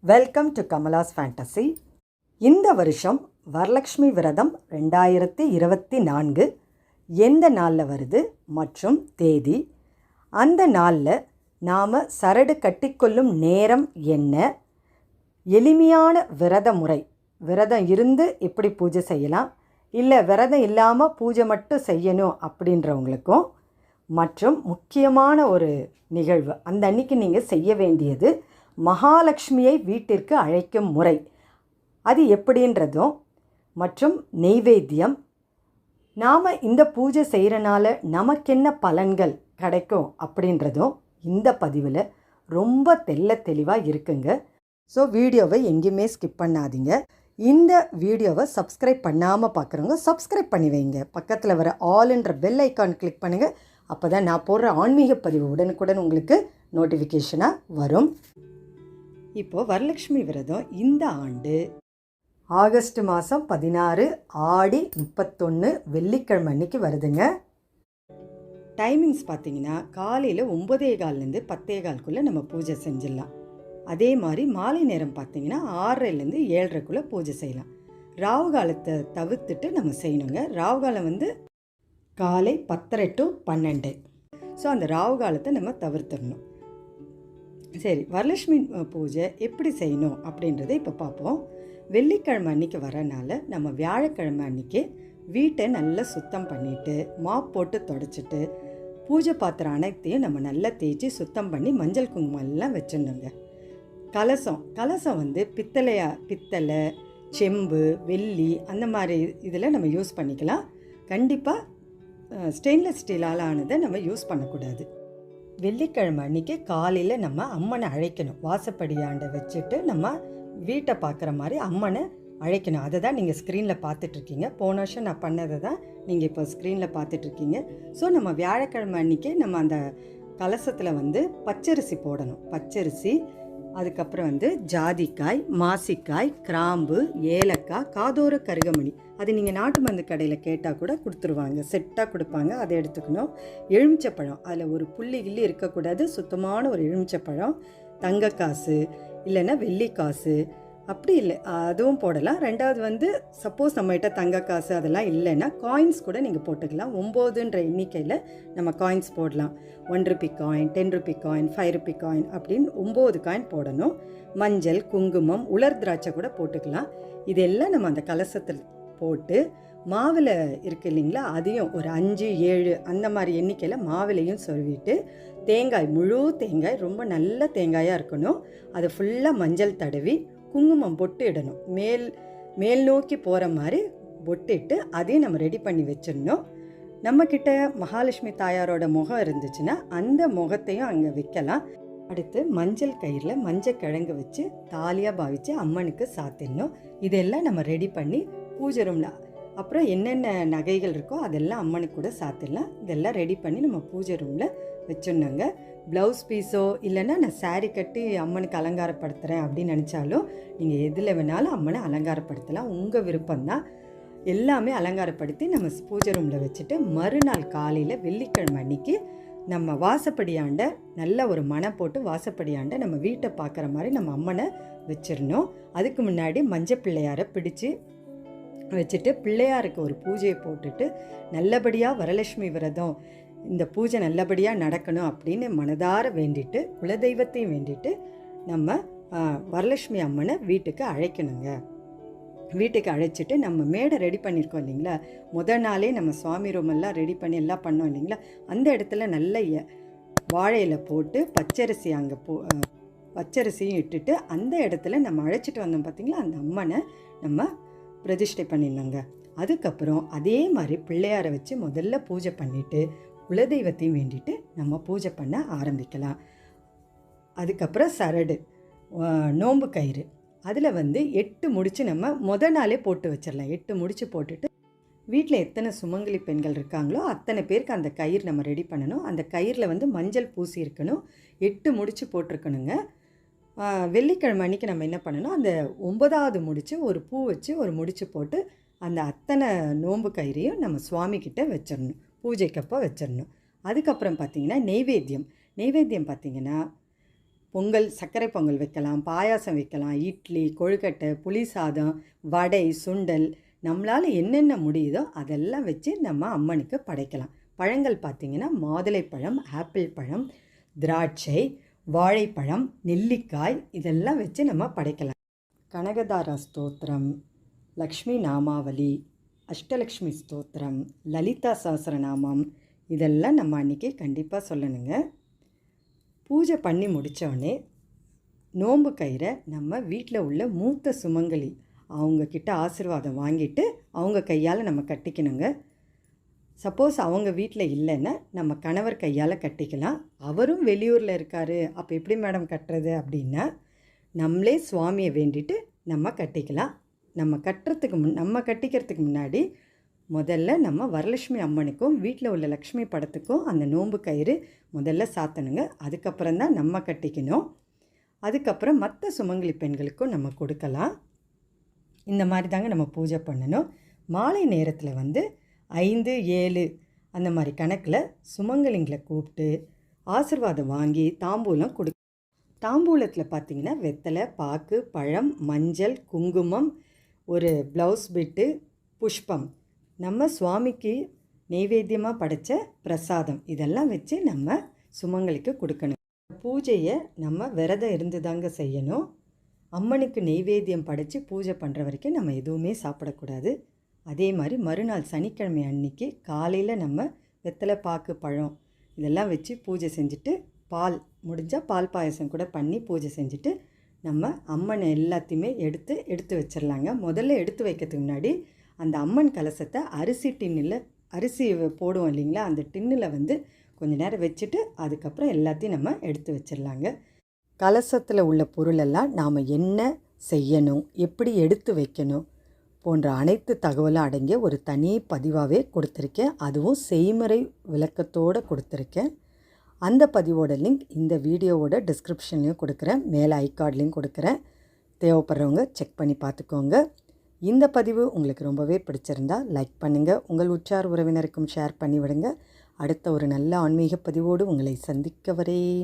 Welcome to Kamala's fantasy இந்த வருஷம் வரலக்ஷ்மி விரதம் ரெண்டாயிரத்தி இருபத்தி நான்கு. எந்த நாளில் வருது மற்றும் தேதி? அந்த நாளில் நாம் சரடு கட்டிக்கொள்ளும் நேரம் என்ன? எளிமையான விரத முறை. விரதம் இருந்து எப்படி பூஜை செய்யலாம். இல்லை விரதம் இல்லாமல் பூஜை மட்டும் செய்யணும் அப்படின்றவங்களுக்கும் மற்றும் முக்கியமான ஒரு நிகழ்வு அந்த அன்னைக்கு நீங்கள் செய்ய வேண்டியது மகாலட்சுமியை வீட்டிற்கு அழைக்கும் முறை. அது எப்படின்றதும் மற்றும் நெய்வேத்தியம். நாம் இந்த பூஜை செய்கிறனால நமக்கென்ன பலன்கள் கிடைக்கும் அப்படின்றதும் இந்த பதிவில் ரொம்ப தெள்ள தெளிவாக இருக்குங்க. ஸோ வீடியோவை எங்கேயுமே ஸ்கிப் பண்ணாதீங்க. இந்த வீடியோவை சப்ஸ்கிரைப் பண்ணாமல் பார்க்குறவங்க சப்ஸ்கிரைப் பண்ணி வைங்க. பக்கத்தில் வர ஆல்ன்ற பெல் ஐக்கான் கிளிக் பண்ணுங்கள் அப்போ தான் நான் போடுற ஆன்மீக பதிவு உடனுக்குடன் உங்களுக்கு நோட்டிஃபிகேஷனாக வரும். இப்போது வரலட்சுமி விரதம் இந்த ஆண்டு. ஆகஸ்ட் மாதம் பதினாறு ஆடி முப்பத்தொன்று வெள்ளிக்கிழமை அன்னைக்கு வருதுங்க. டைமிங்ஸ் பார்த்தீங்கன்னா காலையில் ஒம்பதே கால்லேருந்து பத்தே கால்குள்ளே நம்ம பூஜை செஞ்சிடலாம். அதே மாதிரி மாலை நேரம் பார்த்தீங்கன்னா ஆறரைலேருந்து ஏழரைக்குள்ளே பூஜை செய்யலாம். ராவு காலத்தை தவிர்த்துட்டு நம்ம செய்யணுங்க. ராவு காலம் வந்து காலை பத்தரை டு பன்னெண்டு. ஸோ அந்த ராவு காலத்தை நம்ம தவிர்த்துடணும். சரி வரலட்சுமி பூஜை எப்படி செய்யணும் அப்படின்றத இப்போ பார்ப்போம். வெள்ளிக்கிழமை அன்னைக்கு வரனால நம்ம வியாழக்கிழமை அன்னைக்கு வீட்டை நல்லா சுத்தம் பண்ணிவிட்டு மாப் போட்டு தொடச்சிட்டு பூஜை பாத்திரம் அனைத்தையும் நம்ம நல்லா தேய்ச்சி சுத்தம் பண்ணி மஞ்சள் குங்குமம் எல்லாம் வச்சிடணுங்க. கலசம். கலசம் வந்து பித்தளையா பித்தளை செம்பு வெள்ளி அந்த மாதிரி இதில் நம்ம யூஸ் பண்ணிக்கலாம். கண்டிப்பாக ஸ்டெயின்லெஸ் ஸ்டீலால் ஆனதை நம்ம யூஸ் பண்ணக்கூடாது. வெள்ளிக்கிழமை அன்றைக்கி காலையில் நம்ம அம்மனை அழைக்கணும். வாசப்படியாண்டை வச்சுட்டு நம்ம வீட்டை பார்க்குற மாதிரி அம்மனை அழைக்கணும். அதை தான் நீங்கள் ஸ்க்ரீனில் பார்த்துட்ருக்கீங்க. போன வருஷம் நான் பண்ணதை தான் நீங்கள் இப்போ ஸ்க்ரீனில் பார்த்துட்ருக்கீங்க. ஸோ நம்ம வியாழக்கிழமை அன்றைக்கி நம்ம அந்த கலசத்தில் வந்து பச்சரிசி போடணும். பச்சரிசி அதுக்கப்புறம் வந்து ஜாதிக்காய் மாசிக்காய் கிராம்பு ஏலக்காய் காதோர கருகமணி. அது நீங்கள் நாட்டு மருந்து கடையில் கேட்டால் கூட கொடுத்துருவாங்க. செட்டாக கொடுப்பாங்க. அதை எடுத்துக்கணும். எலுமிச்சப்பழம். அதில் ஒரு புள்ளி கிள்ளி இருக்கக்கூடாது. சுத்தமான ஒரு எலுமிச்சப்பழம் தங்க காசு இல்லைன்னா வெள்ளி காசு அப்படி இல்லை. அதுவும் போடலாம். ரெண்டாவது வந்து சப்போஸ் நம்மகிட்ட தங்க காசு அதெல்லாம் இல்லைன்னா காயின்ஸ் கூட நீங்கள் போட்டுக்கலாம். ஒம்போதுன்ற எண்ணிக்கையில் நம்ம காயின்ஸ் போடலாம். One rupee coin ten rupee coin five rupee coin அப்படின்னு ஒம்பது காயின் போடணும். மஞ்சள் குங்குமம் உலர் திராட்சை கூட போட்டுக்கலாம். இதெல்லாம் நம்ம அந்த கலசத்தில் போட்டு மாவில் இருக்கு இல்லைங்களா? அதையும் ஒரு அஞ்சு ஏழு அந்த மாதிரி எண்ணிக்கையில் மாவிலையும் சொல்லிட்டு தேங்காய் முழு தேங்காய் ரொம்ப நல்ல தேங்காயாக இருக்கணும். அதை ஃபுல்லாக மஞ்சள் தடவி குங்குமம் பொட்டு இடணும். மேல் மேல் நோக்கி போகிற மாதிரி பொட்டிட்டு அதையும் நம்ம ரெடி பண்ணி வச்சிடணும். நம்மக்கிட்ட மகாலட்சுமி தாயாரோட முகம் இருந்துச்சுன்னா அந்த முகத்தையும் அங்கே வைக்கலாம். அடுத்து மஞ்சள் கயிறில் மஞ்சள் கிழங்கு வச்சு தாலியாக பாவித்து அம்மனுக்கு சாத்திடணும். இதெல்லாம் நம்ம ரெடி பண்ணி பூஜை ரூமில் அப்புறம் என்னென்ன நகைகள் இருக்கோ அதெல்லாம் அம்மனுக்கு கூட சாத்திடலாம். இதெல்லாம் ரெடி பண்ணி நம்ம பூஜை ரூமில் வச்சிடணுங்க. ப்ளவுஸ் பீஸோ இல்லைன்னா நான் சாரீ கட்டி அம்மனுக்கு அலங்காரப்படுத்துகிறேன் அப்படின்னு நினச்சாலும் நீங்கள் எதில் வேணாலும் அம்மனை அலங்காரப்படுத்தலாம். உங்கள் விருப்பம்தான். எல்லாமே அலங்காரப்படுத்தி நம்ம பூஜை ரூமில் வச்சுட்டு மறுநாள் காலையில் வெள்ளிக்கிழமை அன்னைக்கு நம்ம வாசப்படியாண்ட நல்ல ஒரு மனை போட்டு வாசப்படியாண்ட நம்ம வீட்டை பார்க்குற மாதிரி நம்ம அம்மனை வச்சிடணும். அதுக்கு முன்னாடி மஞ்சள் பிள்ளையாரை பிடிச்சு வச்சுட்டு பிள்ளையாருக்கு ஒரு பூஜையை போட்டுட்டு நல்லபடியாக வரலட்சுமி விரதம் இந்த பூஜை நல்லபடியாக நடக்கணும் அப்படின்னு மனதார வேண்டிட்டு குலதெய்வத்தையும் வேண்டிட்டு நம்ம வரலட்சுமி அம்மனை வீட்டுக்கு அழைக்கணுங்க. வீட்டுக்கு அழைச்சிட்டு நம்ம மேடை ரெடி பண்ணியிருக்கோம் இல்லைங்களா? முதல் நாளே நம்ம சுவாமி ரூமெல்லாம் ரெடி பண்ணி எல்லாம் பண்ணோம் இல்லைங்களா? அந்த இடத்துல நல்ல எ- போட்டு பச்சரிசி அங்கே போ பச்சரிசியும் இட்டுட்டு அந்த இடத்துல நம்ம அழைச்சிட்டு வந்தோம் பார்த்திங்களா அந்த அம்மனை நம்ம பிரதிஷ்டை பண்ணிடணுங்க. அதுக்கப்புறம் அதே மாதிரி பிள்ளையாரை வச்சு முதல்ல பூஜை பண்ணிவிட்டு குலதெய்வத்தையும் வேண்டிட்டு நம்ம பூஜை பண்ண ஆரம்பிக்கலாம். அதுக்கப்புறம் சரடு நோம்பு கயிறு. அதில் வந்து எட்டு முடிச்சு நம்ம முத நாளே போட்டு வச்சிடலாம் எட்டு முடிச்சு போட்டுட்டு வீட்டில் எத்தனை சுமங்கலி பெண்கள் இருக்காங்களோ அத்தனை பேருக்கு அந்த கயிறு நம்ம ரெடி பண்ணணும். அந்த கயிறில் வந்து மஞ்சள் பூசி இருக்கணும். எட்டு முடிச்சு போட்டிருக்கணுங்க. வெள்ளிக்கிழமை அன்றைக்கி நம்ம என்ன பண்ணணும்? அந்த ஒன்பதாவது முடிச்சு ஒரு பூ வச்சு ஒரு முடிச்சு போட்டு அந்த அத்தனை நோன்பு கயிறையும் நம்ம சுவாமிக்கிட்ட வச்சிடணும் பூஜைக்கப்போ வச்சிடணும் அதுக்கப்புறம் பார்த்திங்கன்னா நெய்வேத்தியம். நெய்வேத்தியம் பார்த்திங்கன்னா பொங்கல் சர்க்கரை பொங்கல் வைக்கலாம் பாயாசம் வைக்கலாம் இட்லி கொழுக்கட்டை புளி சாதம் வடை சுண்டல். நம்மளால் என்னென்ன முடியுதோ அதெல்லாம் வச்சு நம்ம அம்மனுக்கு படைக்கலாம். பழங்கள் பார்த்திங்கன்னா மாதுளைப்பழம் ஆப்பிள் பழம் திராட்சை வாழைப்பழம் நெல்லிக்காய் இதெல்லாம் வச்சு நம்ம படைக்கலாம். கனகதாரா ஸ்தோத்திரம். லக்ஷ்மி நாமாவளி அஷ்டலக்ஷ்மி ஸ்தோத்திரம் லலிதா சஹஸ்ரநாமம் இதெல்லாம் நம்ம அன்றைக்கி கண்டிப்பாக சொல்லணுங்க. பூஜை பண்ணி முடித்தோடனே நோம்பு கயிறை நம்ம வீட்டில் உள்ள மூத்த சுமங்கலி அவங்கக்கிட்ட ஆசீர்வாதம் வாங்கிட்டு அவங்க கையால் நம்ம கட்டிக்கணுங்க. சப்போஸ் அவங்க வீட்டில் இல்லைன்னா நம்ம கணவர் கையால் கட்டிக்கலாம். அவரும் வெளியூரில் இருக்கார் அப்போ எப்படி மேடம் கட்டுறது அப்படின்னா நம்மளே சுவாமியை வேண்டிட்டு நம்ம கட்டிக்கலாம். நம்ம கட்டுறதுக்கு முன் நம்ம கட்டிக்கிறதுக்கு முன்னாடி முதல்ல நம்ம வரலட்சுமி அம்மனுக்கும் வீட்டில் உள்ள லக்ஷ்மி படத்துக்கும் அந்த நோன்பு கயிறு முதல்ல சாத்தணுங்க. அதுக்கப்புறம் தான் நம்ம கட்டிக்கணும். அதுக்கப்புறம் மற்ற சுமங்கலி பெண்களுக்கும் நம்ம கொடுக்கலாம். இந்த மாதிரி தாங்க நம்ம பூஜை பண்ணணும். மாலை நேரத்தில் வந்து ஐந்து ஏழு அந்த மாதிரி கணக்கில் சுமங்கலிங்களை கூப்பிட்டு ஆசிர்வாதம் வாங்கி தாம்பூலம் கொடு தாம்பூலத்தில் பார்த்தீங்கன்னா வெத்தலை பாக்கு பழம் மஞ்சள் குங்குமம் ஒரு ப்ளவுஸ் பிட்டு புஷ்பம். நம்ம சுவாமிக்கு நெய்வேத்தியமாக படைத்த பிரசாதம். இதெல்லாம் வச்சு நம்ம சுமங்கலிக்கு கொடுக்கணும். பூஜையை நம்ம விரதம் இருந்து தாங்க செய்யணும். அம்மனுக்கு நெய்வேத்தியம் படைத்து பூஜை பண்ணுற வரைக்கும் நம்ம எதுவுமே சாப்பிடக்கூடாது. அதே மாதிரி மறுநாள் சனிக்கிழமை அன்னைக்கு காலையில் நம்ம வெத்தலை பாக்கு பழம் இதெல்லாம் வச்சு பூஜை செஞ்சுட்டு பால் முடிஞ்சால் பால் பாயசம் கூட பண்ணி பூஜை செஞ்சுட்டு நம்ம அம்மனை எல்லாத்தையுமே எடுத்து எடுத்து வச்சிடலாங்க. முதல்ல எடுத்து வைக்கிறதுக்கு முன்னாடி அந்த அம்மன் கலசத்தை அரிசி டின்னில் அரிசி போடுவோம் இல்லைங்களா? அந்த டின்னில் வந்து கொஞ்ச நேரம் வச்சுட்டு அதுக்கப்புறம் எல்லாத்தையும் நம்ம எடுத்து வச்சிடலாங்க. கலசத்தில் உள்ள பொருளெல்லாம் நாம் என்ன செய்யணும் எப்படி எடுத்து வைக்கணும் போன்ற அனைத்து தகவலும் அடங்கிய ஒரு தனி பதிவாகவே கொடுத்துருக்கேன். அதுவும் செய்முறை விளக்கத்தோடு கொடுத்துருக்கேன். அந்த பதிவோட லிங்க் இந்த வீடியோவோட டிஸ்கிரிப்ஷன்லேயும் கொடுக்குறேன். மேலே ஐகார்ட்லேயும் கொடுக்குறேன். தேவைப்படுறவங்க செக் பண்ணி பார்த்துக்கோங்க. இந்த பதிவு உங்களுக்கு ரொம்பவே பிடிச்சிருந்தா லைக் பண்ணுங்கள் உங்கள் உற்றார் உறவினருக்கும் ஷேர் பண்ணி விடுங்க அடுத்த ஒரு நல்ல ஆன்மீக பதிவோடு உங்களை சந்திக்க வரேன்.